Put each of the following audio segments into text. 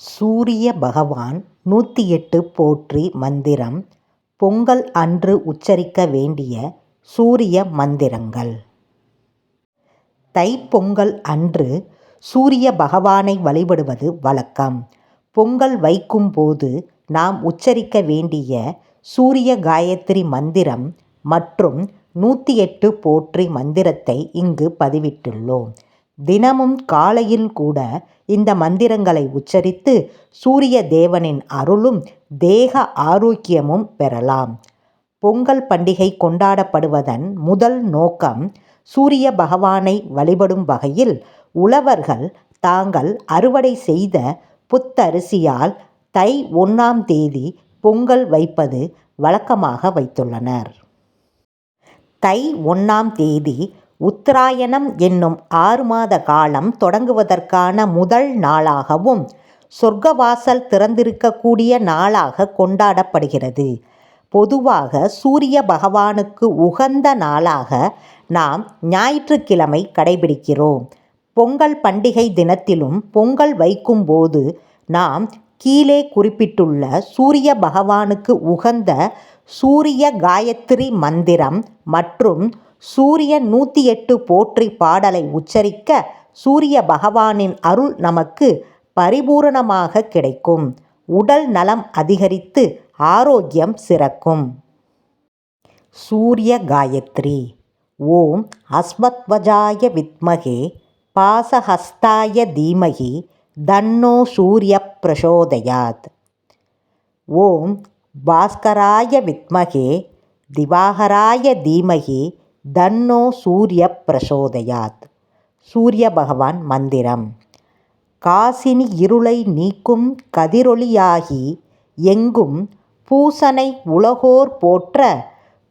சூரிய பகவான் நூற்றி எட்டு போற்றி மந்திரம் பொங்கல் அன்று உச்சரிக்க வேண்டிய சூரிய மந்திரங்கள் தைப்பொங்கல் அன்று சூரிய பகவானை வழிபடுவது வழக்கம். பொங்கல் வைக்கும் போது நாம் உச்சரிக்க வேண்டிய சூரிய காயத்ரி மந்திரம் மற்றும் நூற்றி எட்டு போற்றி மந்திரத்தை இங்கு பதிவிட்டுள்ளோம். தினமும் காலையில் கூட இந்த மந்திரங்களை உச்சரித்து சூரிய தேவனின் அருளும் தேக ஆரோக்கியமும் பெறலாம். பொங்கல் பண்டிகை கொண்டாடப்படுவதன் முதல் நோக்கம் சூரிய பகவானை வழிபடும் வகையில் உழவர்கள் தாங்கள் அறுவடை செய்த புத்தரிசியால் தை ஒன்றாம் தேதி பொங்கல் வைப்பது வழக்கமாக வைத்துள்ளனர். தை ஒன்றாம் தேதி உத்தராயணம் என்னும் ஆறு மாத காலம் தொடங்குவதற்கான முதல் நாளாகவும் சொர்க்கவாசல் திறந்திருக்கக்கூடிய நாளாக கொண்டாடப்படுகிறது. பொதுவாக சூரிய பகவானுக்கு உகந்த நாளாக நாம் ஞாயிற்றுக்கிழமை கடைபிடிக்கிறோம். பொங்கல் பண்டிகை தினத்திலும் பொங்கல் வைக்கும்போது நாம் கீழே குறிப்பிட்டுள்ள சூரிய பகவானுக்கு உகந்த சூரிய காயத்ரி மந்திரம் மற்றும் சூரியன் நூற்றி எட்டு போற்றி பாடலை உச்சரிக்க சூரிய பகவானின் அருள் நமக்கு பரிபூரணமாக கிடைக்கும். உடல் நலம் அதிகரித்து ஆரோக்கியம் சிறக்கும். சூரிய காயத்ரி ஓம் அஸ்மத்வஜாய வித்மகே பாசஹஸ்தாய தீமகி தன்னோ சூரிய பிரசோதயாத். ஓம் பாஸ்கராய வித்மகே திவாகராய தீமகி தன்னோ சூரிய பிரசோதயாத். சூரிய பகவான் மந்திரம் காசினி இருளை நீக்கும் கதிரொளியாகி எங்கும் பூசனை உலகோர் போற்ற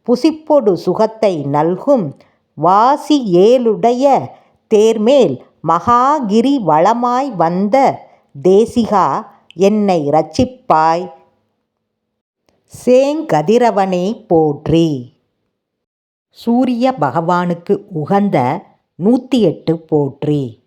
புசிப்பொடு சுகத்தை நல்கும் வாசி ஏழுடைய தேர்மேல் மகாகிரி வளமாய் வந்த தேசிகா என்னை ரட்சிப்பாய் சேங்கதிரவனே போற்றி. சூரிய பகவானுக்கு உகந்த நூற்றி எட்டு போற்றி.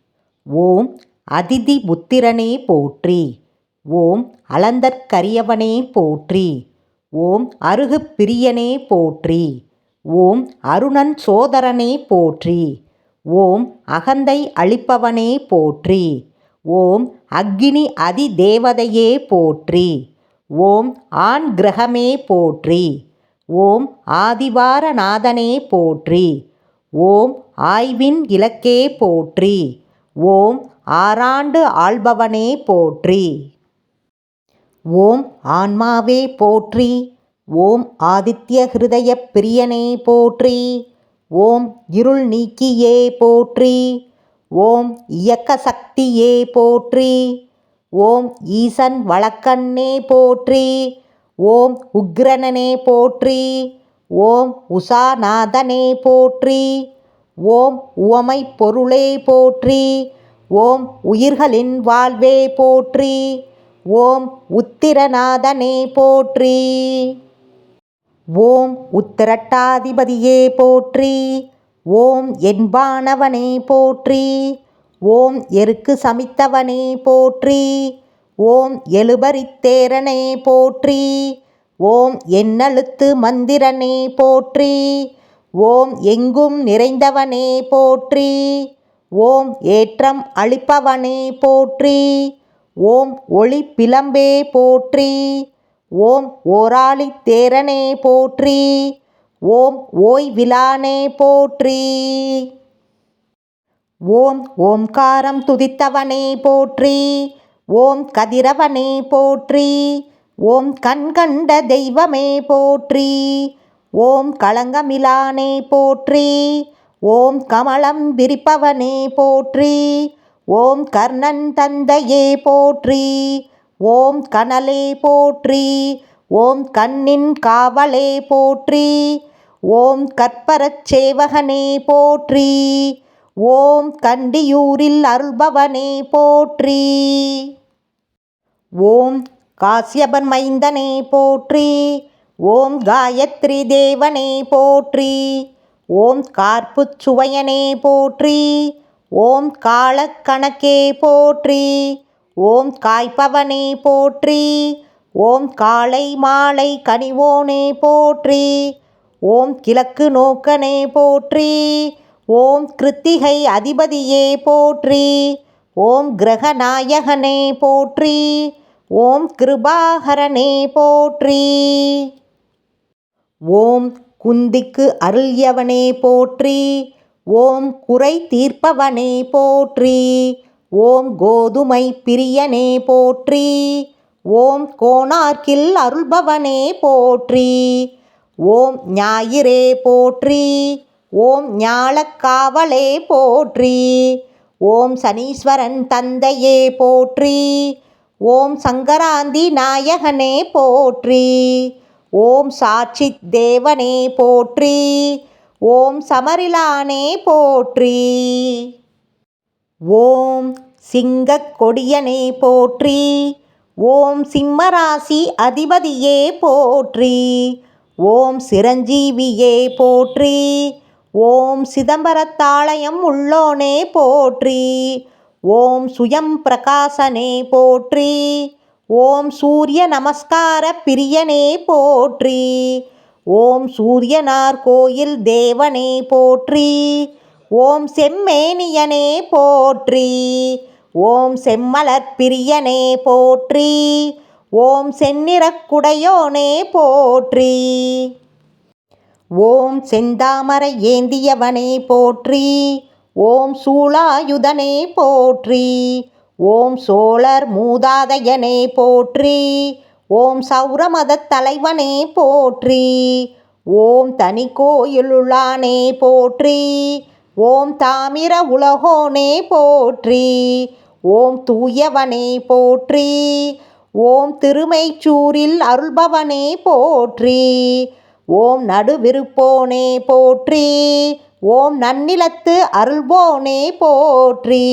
ஓம் அதிதி புத்திரனே போற்றி. ஓம் அலந்தற்கரியவனே போற்றி. ஓம் அருகுப் பிரியனே போற்றி. ஓம் அருணன் சோதரனே போற்றி. ஓம் அகந்தை அழிப்பவனே போற்றி. ஓம் அக்னி அதி தேவதையே போற்றி. ஓம் ஆண் கிரகமே போற்றி. ஓம் ஆதிவாரநாதனே போற்றி. ஓம் ஆய்வின் இலக்கே போற்றி. ஓம் ஆறாண்டு ஆள்பவனே போற்றி. ஓம் ஆன்மாவே போற்றி. ஓம் ஆதித்ய ஹிருதய பிரியனே போற்றி. ஓம் இருள் நீக்கியே போற்றி. ஓம் இயக்க சக்தியே போற்றி. ஓம் ஈசன் வழக்கண்ணே போற்றி. ஓம் உக்கிரனே போற்றி. ஓம் உஷாநாதனே போற்றி. ஓம் உவமைப் பொருளே போற்றி. ஓம் உயிர்களின் வாழ்வே போற்றி. ஓம் உத்திரநாதனே போற்றி. ஓம் உத்திரட்டாதிபதியே போற்றி. ஓம் என்பானவனே போற்றி. ஓம் எருக்கு சமித்தவனே போற்றி. ஓம் எழுபரித்தேரனே போற்றி. ஓம் எண்ணெழுத்து மந்திரனே போற்றி. ஓம் எங்கும் நிறைந்தவனே போற்றி. ஓம் ஏற்றம் அளிப்பவனே போற்றி. ஓம் ஒளிப்பிழம்பே போற்றி. ஓம் ஓராளி தேரனே போற்றி. ஓம் ஓய்விலானே போற்றி. ஓம் ஓம்காரம் துதித்தவனே போற்றி. ஓம் கதிரவனே போற்றி. ஓம் கண்கண்ட தெய்வமே போற்றி. ஓம் களங்கமிலானே போற்றி. ஓம் கமலம் விரிப்பவனே போற்றி. ஓம் கர்ணன் தந்தையே போற்றி. ஓம் கனலே போற்றி. ஓம் கண்ணின் காவலே போற்றி. ஓம் கற்பரச் சேவகனே போற்றி. ஓம் கண்டியூரில் அருள்பவனே போற்றி. ஓம் காசியபன் மைந்தனே போற்றி. ஓம் காயத்ரி தேவனே போற்றி. ஓம் கார்ப்பு சுவையனே போற்றி. ஓம் காலக்கணக்கே போற்றி. ஓம் காய்ப்பவனே போற்றி ஓம் காலை மாலை கனிவோனே போற்றி ஓம் கிழக்கு நோக்கனே போற்றி ஓம் கிருத்திகை அதிபதியே போற்றி ஓம் கிரகநாயகனே போற்றி ஓம் கிருபாகரனே போற்றி. ஓம் குந்திக்கு அருள்யவனே போற்றி. ஓம் குறை தீர்ப்பவனே போற்றி. ஓம் கோதுமை பிரியனே போற்றி. ஓம் கோணார்க்கில் அருள்பவனே போற்றி. ஓம் ஞாயிறே போற்றி. ஓம் ஞாழக்காவலே போற்றி. ஓம் சனீஸ்வரன் தந்தையே போற்றி. ஓம் சங்கராந்தி நாயகனே போற்றி. ஓம் சாட்சி தேவனே போற்றி. ஓம் சமரிலானே போற்றி. ஓம் சிங்கக் கொடியனே போற்றி. ஓம் சிம்மராசி அதிபதியே போற்றி. ஓம் சிரஞ்சீவியே போற்றி. ஓம் சிதம்பரத்தாளையம் உள்ளோனே போற்றி. ஓம் சுயம் பிரகாசனே போற்றி. ஓம் சூரிய நமஸ்கார பிரியனே போற்றி. ஓம் சூரியனார் கோயில் தேவனே போற்றி. ஓம் செம்மேனியனே போற்றி. ஓம் செம்மலர் பிரியனே போற்றி. ஓம் செந்நிறக்குடையோனே போற்றி. ஓம் செந்தாமரை ஏந்தியவனே போற்றி. ஓம் சூளாயுதனே போற்றி. ஓம் சோழர் மூதாதையனே போற்றி. ஓம் சௌரமதத் தலைவனே போற்றி. ஓம் தனி கோயிலுளானே போற்றி. ஓம் தாமிர உலகோனே போற்றி. ஓம் தூயவனே போற்றி. ஓம் திருமைச்சூரில் அருள்பவனே போற்றி. ஓம் நடுவிருப்போனே போற்றி. ஓம் நன்னிலத்து அருள்வோனே போற்றி.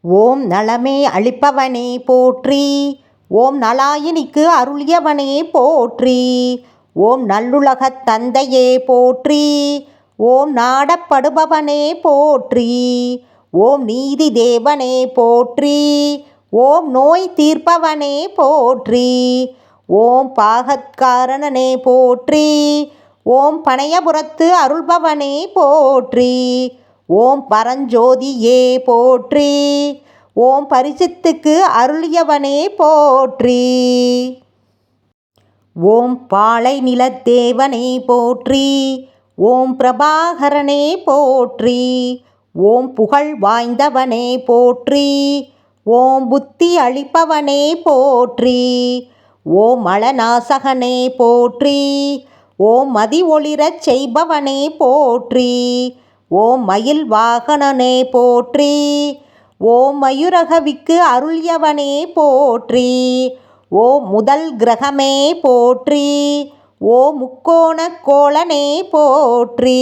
ஓம் நலமே அளிப்பவனே போற்றி. ஓம் நலாயினிக்கு அருளியவனே போற்றி. ஓம் நல்லுலகத் தந்தையே போற்றி. ஓம் நாடப்படுபவனே போற்றி. ஓம் நீதி தேவனே போற்றி. ஓம் நோய் தீர்ப்பவனே போற்றி. ஓம் பாகத்காரணனே போற்றி. ஓம் பனையபுரத்து அருள்பவனே போற்றி. ஓம் பரஞ்சோதியே போற்றி. ஓம் பரிசித்துக்கு அருளியவனே போற்றி. ஓம் பாலை நிலத்தேவனே போற்றி. ஓம் பிரபாகரனே போற்றி. ஓம் புகழ் வாய்ந்தவனே போற்றி. ஓம் புத்தி அளிப்பவனே போற்றி. ஓம் மலநாசகனே போற்றி. ஓம் மதி ஒளிரச் செய்பவனே போற்றி. ஓம் மயில் வாகனனே போற்றி. ஓம் மயுரகவிக்கு அருள்யவனே போற்றி. ஓம் முதல் கிரகமே போற்றி. ஓ முக்கோண கோளனே போற்றி.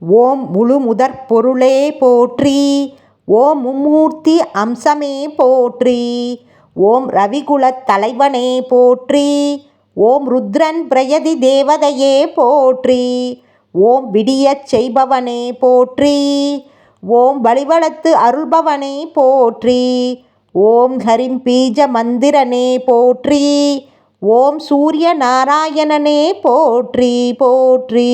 ஓம் முழு முதற் பொருளே போற்றி. ஓம் மும்மூர்த்தி அம்சமே போற்றி. ஓம் ரவிகுலத் தலைவனே போற்றி. ஓம் ருத்ரன் பிரயதி தேவதையே போற்றி. ஓம் விடியச் செய்பவனே போற்றி. ஓம் வழிவளத்து அருள்பவனே போற்றி. ஓம் ஹரிம் பீஜ மந்திரனே போற்றி. ஓம் சூரிய நாராயணனே போற்றி போற்றி.